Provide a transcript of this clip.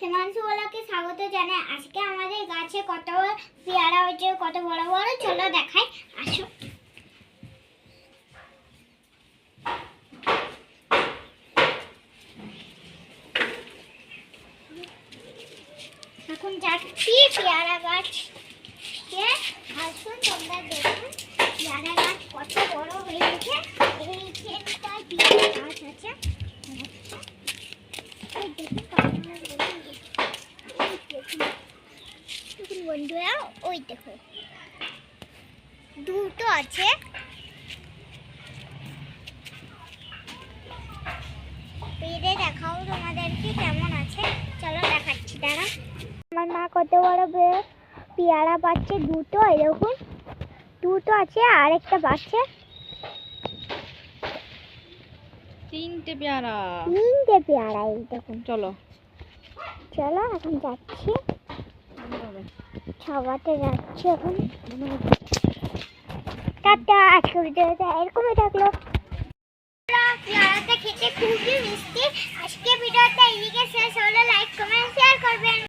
হিমাংশু বলাকে স্বাগত জানাই। আজকে আমাদের গাছে কত পেয়ারা হয়েছে, কত বড় বড়? চলো দেখাই। আসো। এখন যাচ্ছি পেয়ারা গাছ আসুন তোমরা দেখুন পেয়ারা গাছ কত বড় হয়েছে। পেয়ারা গাছ আছে। দেখুন কামড়া বলুন এই দেখুন দেখুন বন্ধুরা ওই দেখো। দুটো আছে। পেরে দেখাও তোমাদেরকে কেমন আছে। চলো দেখাচ্ছি দাঁড়া। আমার মা কত বড় পেয়ারা পাচ্ছে দুটো এরকম দুটো আছে আর একটা পাচ্ছে। তিনটে পেয়ারা। তিনটে পেয়ারা এই দেখুন। চলো। চলো এখন যাচ্ছি। খাওয়াতে যাচ্ছি এখন। টাটা আজকে ভিডিওটা এরকমই থাকল। খেতে খুবই মিষ্টি।